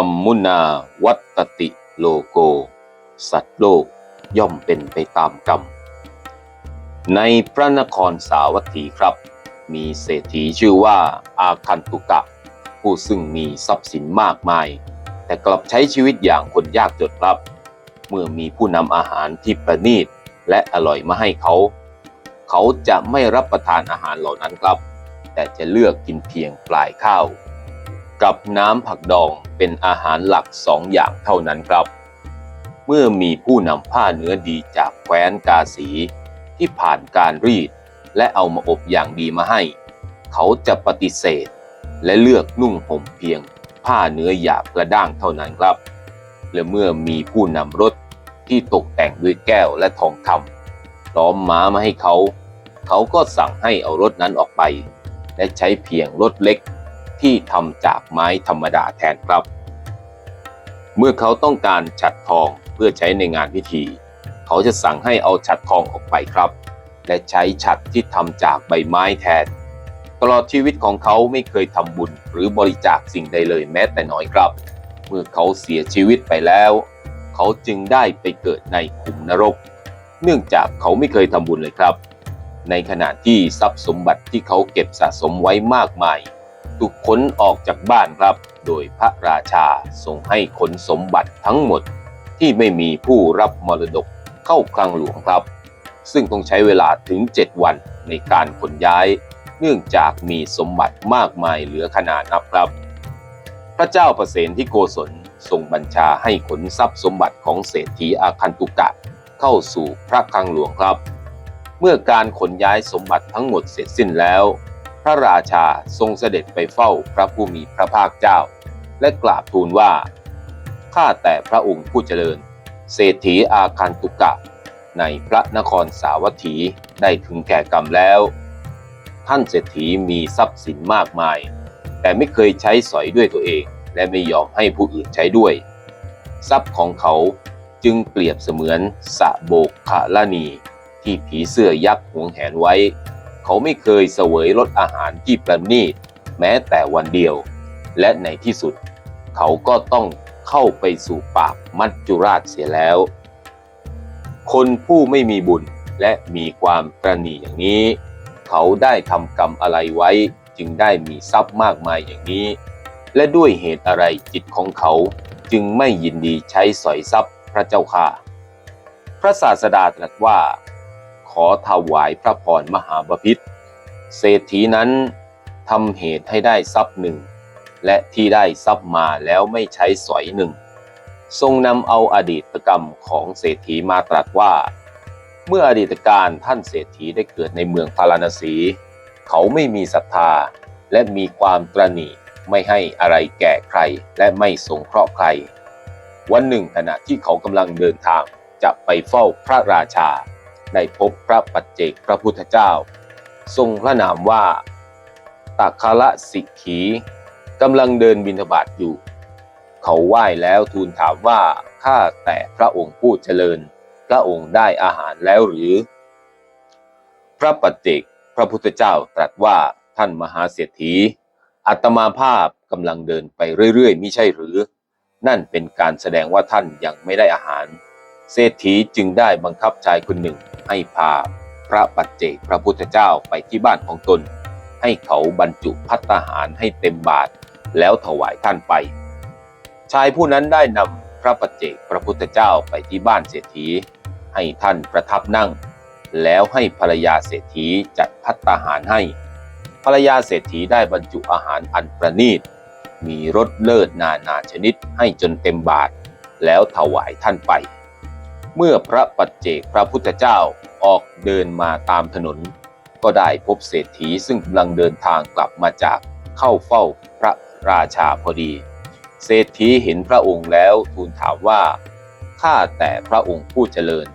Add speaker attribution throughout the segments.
Speaker 1: รมมุนาวัตติโลโก สัตว์โลกย่อมเป็นไปตามกรรม ในพระนครสาวัตถีครับ มีเศรษฐีชื่อว่าอาคันตุกะ ผู้ซึ่งมีทรัพย์สินมากมาย แต่กลับใช้ชีวิตอย่างคนยากจนครับ เมื่อมีผู้นำอาหารที่ประณีตและอร่อยมาให้เขา เขาจะไม่รับประทานอาหารเหล่านั้นครับ แต่จะเลือกกินเพียงปลายข้าว กับน้ำผักดองเป็นอาหารหลักสองอย่างเท่านั้นครับ เมื่อมีผู้นำผ้าเนื้อดีจากแคว้นกาสีที่ผ่านการรีด และเอามาอบอย่างดีมาให้ เขาจะปฏิเสธ และเลือกนุ่งห่มเพียง ผ้าเนื้อหยาบกระด้างเท่านั้นครับ และเมื่อมีผู้นำรถที่ตกแต่งด้วยแก้วและทองคำล้อมม้ามาให้เขา เขาก็สั่งให้เอารถนั้นออกไป และใช้เพียงรถเล็ก ที่ทำจากไม้ธรรมดาแทนครับ เมื่อเขาต้องการฉัดทองเพื่อใช้ในงานพิธี เขาจะสั่งให้เอาฉัดทองออกไปครับ และใช้ฉัดที่ทำจากใบไม้แทน ตลอดชีวิตของเขาไม่เคยทำบุญหรือบริจาคสิ่งใดเลยแม้แต่น้อยครับ เมื่อเขาเสียชีวิตไปแล้ว เขาจึงได้ไปเกิดในขุมนรก เนื่องจากเขาไม่เคยทำบุญเลยครับในขณะที่ทรัพย์สมบัติที่เขาเก็บสะสมไว้มากมาย ถูกขนออกจากบ้านครับ โดยพระราชาทรงให้ขนสมบัติทั้งหมดที่ไม่มีผู้รับมรดกเข้าคลังหลวงครับ ซึ่งต้องใช้เวลาถึง 7 วันในการขนย้าย เนื่องจากมีสมบัติมากมายเหลือขนาดนับครับ พระเจ้าประเสนที่โกศลทรงบัญชาให้ขนทรัพย์สมบัติของเศรษฐีอาคันตุกะเข้าสู่พระคลังหลวงครับ เมื่อการขนย้ายสมบัติทั้งหมดเสร็จสิ้นแล้ว พระราชาทรงเสด็จไปเฝ้าพระผู้มีพระภาคเจ้า และกราบทูลว่า ข้าแต่พระองค์ผู้เจริญ เศรษฐีอาคันตุกะ ในพระนครสาวัตถีได้ถึงแก่กรรมแล้ว ท่านเศรษฐีมีทรัพย์สินมากมาย แต่ไม่เคยใช้สอยด้วยตัวเอง และไม่ยอมให้ผู้อื่นใช้ด้วย ทรัพย์ของเขาจึงเปรียบเสมือนสะโบกขลานีที่ผีเสื้อยักษ์หวงแหนไว้ เขาไม่เคยเสวยรสอาหารที่ประณีตแม้แต่วันเดียว และในที่สุด เขาก็ต้องเข้าไปสู่ปากมัจจุราชเสียแล้ว คนผู้ไม่มีบุญและมีความประณีอย่างนี้ เขาได้ทำกรรมอะไรไว้จึงได้มีทรัพย์มากมายอย่างนี้ และด้วยเหตุอะไรจิตของเขาจึงไม่ยินดีใช้สอยทรัพย์พระเจ้าค่ะ พระศาสดาตรัสว่า ขอถวายพระพรมหาบพิตรเศรษฐีนั้นทำเหตุให้ได้ทรัพย์หนึ่ง และที่ได้ทรัพย์มาแล้วไม่ใช้สอยหนึ่ง ทรงนำเอาอดีตกรรมของเศรษฐีมาตรัสว่า เมื่ออดีตการท่านเศรษฐีได้เกิดในเมืองพาราณสี เขาไม่มีศรัทธาและมีความตระหนี่ไม่ให้อะไรแก่ใครและไม่สงเคราะห์ใคร วันหนึ่งขณะที่เขากำลังเดินทางจะไปเฝ้าพระราชา ได้พบพระปัจเจกพระพุทธเจ้า ทรงพระนามว่าตักคละสิกขีกำลังเดินบิณฑบาตอยู่ เขาไหว้แล้วทูลถามว่าข้าแต่พระองค์ผู้เจริญ พระองค์ได้อาหารแล้วหรือ พระปัจเจกพระพุทธเจ้าตรัสว่าท่านมหาเศรษฐีอัตมาภาพกำลังเดินไปเรื่อยๆมิใช่หรือ นั่นเป็นการแสดงว่าท่านยังไม่ได้อาหาร เศรษฐีจึงได้บังคับชายคนหนึ่งให้พาพระปัจเจกพระพุทธเจ้าไปที่บ้านของตน ให้เขาบรรจุพัตตาหารให้เต็มบาตรแล้วถวายท่านไป ชายผู้นั้นได้นำพระปัจเจกพระพุทธเจ้าไปที่บ้านเศรษฐี ให้ท่านประทับนั่ง แล้วให้ภรรยาเศรษฐีจัดพัตตาหารให้ ภรรยาเศรษฐีได้บรรจุอาหารอันประณีต มีรสเลิศนานาชนิดให้จนเต็มบาท แล้วถวายท่านไป เมื่อพระปัจเจกพระพุทธเจ้าออกเดินมาตามถนน ก็ได้พบเศรษฐีซึ่งกำลังเดินทางกลับมาจากเข้าเฝ้าพระราชาพอดี เศรษฐีเห็นพระองค์แล้วทูลถามว่าข้าแต่พระองค์ผู้เจริญ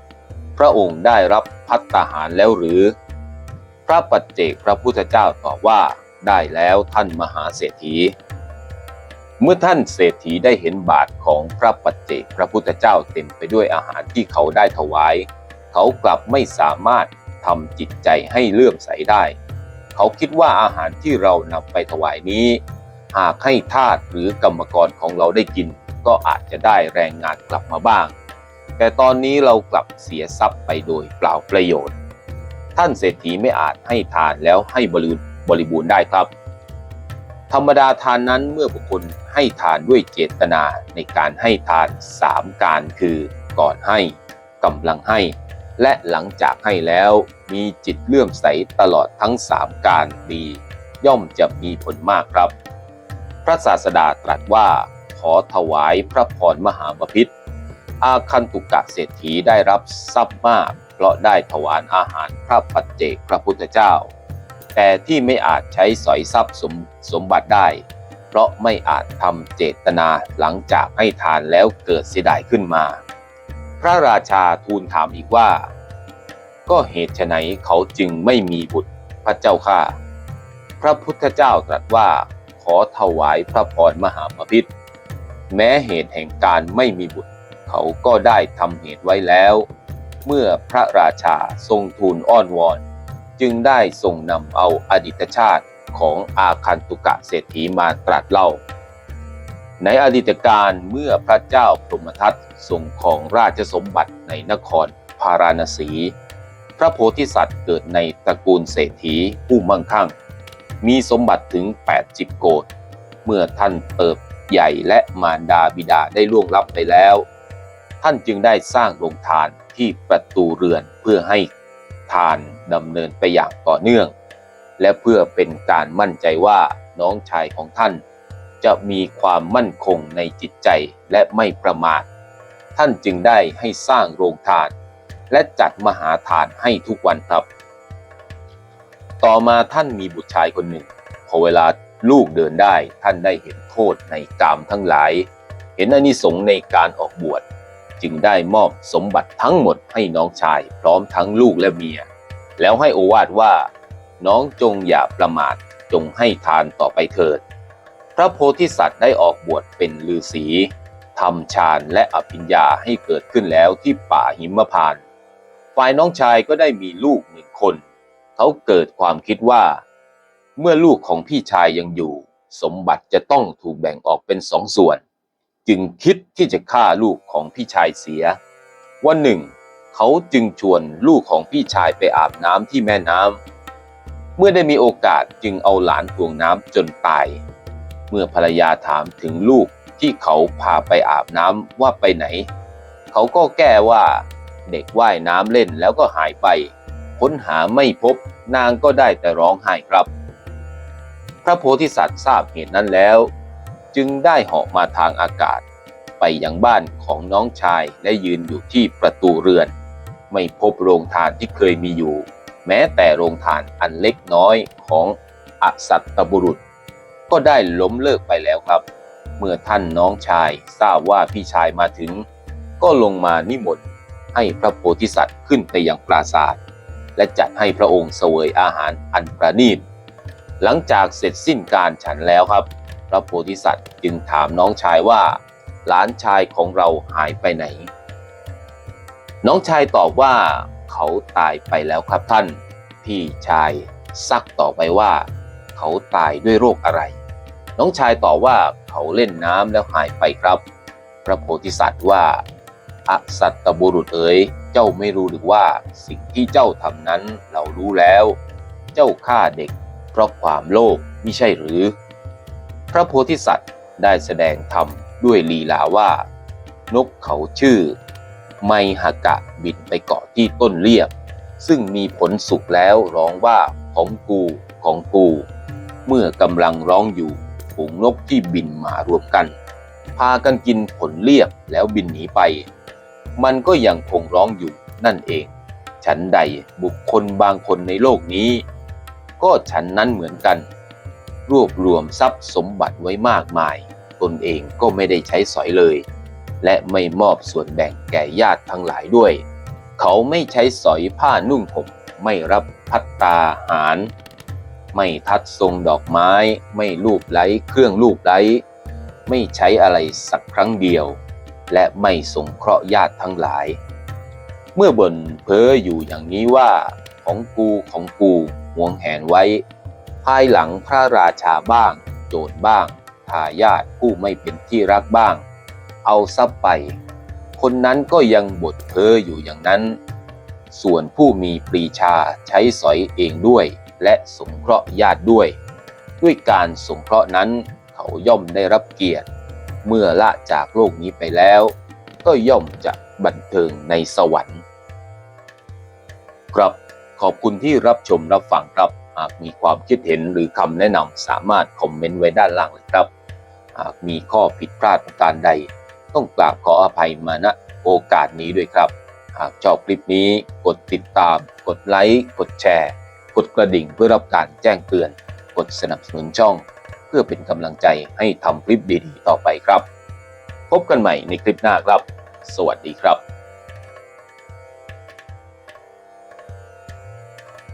Speaker 1: พระองค์ได้รับพัตตาหารแล้วหรือ พระปัจเจกพระพุทธเจ้าตอบว่าได้แล้วท่านมหาเศรษฐี เมื่อท่านเศรษฐีได้เห็นบาทของพระปัจเจกพระพุทธเจ้าเต็มไปด้วยอาหารที่เขาได้ถวาย เขากลับไม่สามารถทำจิตใจให้เลื่อมใสได้ เขาคิดว่าอาหารที่เรานำไปถวายนี้ หากให้ทาสหรือกรรมกรของเราได้กิน ก็อาจจะได้แรงงานกลับมาบ้าง แต่ตอนนี้เรากลับเสียทรัพย์ไปโดยเปล่าประโยชน์ ท่านเศรษฐีไม่อาจให้ทานแล้วให้บริบริบูรณ์ได้ครับ ธรรมดาทานนั้นเมื่อบุคคลให้ทานด้วยเจตนาในการให้ทานสามการคือก่อนให้กำลังให้ และหลังจากให้แล้วมีจิตเลื่อมใสตลอดทั้งสามการดี ย่อมจะมีผลมากครับ พระศาสดาตรัสว่า ขอถวายพระพรมหาบพิตรอาคันตุกะเศรษฐีได้รับทรัพย์มาก เพราะได้ถวายอาหารพระปัจเจกพระพุทธเจ้า แต่ที่ไม่อาจใช้สอยทรัพย์สมสมบัติได้ เพราะไม่อาจทำเจตนาหลังจากให้ทานแล้วเกิดเสียดายขึ้นมา พระราชาทูลถามอีกว่า ก็เหตุไฉนเขาจึงไม่มีบุตรพระเจ้าข้าพระพุทธเจ้าตรัสว่าขอถวายพระพรมหาปพิธแม้เหตุแห่งการไม่มีบุตร เขาก็ได้ทำเหตุไว้แล้ว เมื่อพระราชาทรงทูลอ้อนวอน จึงได้ทรงนำเอาอดีตชาติของอาคันตุกะเศรษฐีมาตรัสเล่า ในอดีตการเมื่อพระเจ้าพรหมทัตทรงของราชสมบัติในนครพาราณสี พระโพธิสัตว์เกิดในตระกูลเศรษฐีผู้มั่งคั่ง มีสมบัติถึง 80 โกดเมื่อท่านเติบใหญ่และมารดาบิดาได้ล่วงลับไปแล้ว ท่านจึงได้สร้างโรงทานที่ประตูเรือนเพื่อให้ ทานดำเนินไปอย่างต่อเนื่อง และเพื่อเป็นการมั่นใจว่าน้องชายของท่าน จะมีความมั่นคงในจิตใจและไม่ประมาท ท่านจึงได้ให้สร้างโรงทาน และจัดมหาทานให้ทุกวันครับ ต่อมาท่านมีบุตรชายคนหนึ่ง พอเวลาลูกเดินได้ท่านได้เห็นโทษในกามทั้งหลาย เห็นอนิสงส์ในการออกบวช จึงได้มอบสมบัติทั้งหมดให้น้องชาย พร้อมทั้งลูกและเมีย แล้วให้โอวาทว่า น้องจงอย่าประมาทจงให้ทานต่อไปเถิด พระโพธิสัตว์ได้ออกบวชเป็นฤาษีทำฌานและอภิญญาให้เกิดขึ้นแล้วที่ป่าหิมพานต์ฝ่ายน้องชายก็ได้มีลูกหนึ่งคน เขาเกิดความคิดว่า เมื่อลูกของพี่ชายยังอยู่ สมบัติจะต้องถูกแบ่งออกเป็นสองส่วน จึงคิดที่จะฆ่าลูกของพี่ชายเสีย วันหนึ่ง เขาจึงชวนลูกของพี่ชายไปอาบน้ำที่แม่น้ำเมื่อได้มีโอกาสจึงเอาหลานตวงน้ำจนตาย เมื่อภรรยาถามถึงลูกที่เขาพาไปอาบน้ำว่าไปไหน เขาก็แก้ว่าเด็กว่ายน้ำเล่นแล้วก็หายไป ค้นหาไม่พบนางก็ได้แต่ร้องไห้ครับ พระโพธิสัตว์ทราบเหตุนั้นแล้ว จึงได้เหาะมาทางอากาศ ไปยังบ้านของน้องชายและยืนอยู่ที่ประตูเรือน ไม่พบโรงทานที่เคยมีอยู่ แม้แต่โรงทานอันเล็กน้อยของอสัตตบุรุษ ก็ได้ล้มเลิกไปแล้วครับ เมื่อท่านน้องชายทราบว่าพี่ชายมาถึง ก็ลงมานิมนต์ให้พระโพธิสัตว์ขึ้นไปยังปราสาทและจัดให้พระองค์เสวยอาหารอันประณีต หลังจากเสร็จสิ้นการฉันแล้วครับ พระโพธิสัตว์จึงถามน้องชายว่า หลานชายของเราหายไปไหน น้องชายตอบว่าเขาตายไปแล้วครับท่าน พี่ชายซักต่อไปว่า เขาตายด้วยโรคอะไร น้องชายตอบว่าเขาเล่นน้ำแล้วหายไปครับ พระโพธิสัตว์ว่าอสัตตบุรุษเอ๋ยเจ้าไม่รู้หรือว่าสิ่งที่เจ้าทำนั้นเรารู้แล้ว เจ้าฆ่าเด็กเพราะความโลภมิใช่หรือ ระโพธิสัตว์ได้แสดงธรรมด้วยลีลาว่า นกเขาชื่อ ไมหกะบินไปเกาะที่ต้นเรียบ ซึ่งมีผลสุกแล้วร้องว่าของกูของกู เมื่อกำลังร้องอยู่ฝูงนกที่บินมารวมกัน พากันกินผลเรียบแล้วบินหนีไป มันก็ยังคงร้องอยู่นั่นเอง ฉันใดบุคคลบางคนในโลกนี้ ก็ฉันนั้นเหมือนกัน รวบรวมทรัพย์สมบัติไว้มากมาย ตนเองก็ไม่ได้ใช้สอยเลย และไม่มอบส่วนแบ่งแก่ญาติทั้งหลายด้วย เขาไม่ใช้สอยผ้านุ่งห่มไม่รับพัตตาหาร ไม่ทัดทรงดอกไม้ ไม่ลูบไล้เครื่องลูบไล้ไม่ใช้อะไรสักครั้งเดียว และไม่สงเคราะห์ญาติทั้งหลาย เมื่อบ่นเพ้ออยู่อย่างนี้ว่าของกูของกูหวงแหนไว้ ภายหลังพระราชาบ้าง โจรบ้างทายาทผู้ไม่เป็นที่รักบ้าง เอาทรัพย์ไป คนนั้นก็ยังบดเพ้ออยู่อย่างนั้น ส่วนผู้มีปรีชาใช้สอยเองด้วย และสงเคราะห์ญาติด้วย ด้วยการสงเคราะห์นั้นเขาย่อมได้รับเกียรติ เมื่อละจากโลกนี้ไปแล้ว ก็ย่อมจะบันเทิงในสวรรค์ ครับขอบคุณที่รับชมรับฟังครับ หากมีความคิดเห็นหรือคำแนะนำสามารถคอมเมนต์ไว้ด้านล่างเลยครับ หากมีข้อผิดพลาดประการใด ต้องกราบขออภัยมาณโอกาสนี้ด้วยครับ หากชอบคลิปนี้กดติดตาม กดไลค์กดแชร์ กดกระดิ่งเพื่อรับการแจ้งเตือน กดสนับสนุนช่อง เพื่อเป็นกำลังใจให้ทำคลิปดีๆ ต่อไปครับ พบกันใหม่ในคลิปหน้าครับ สวัสดีครับ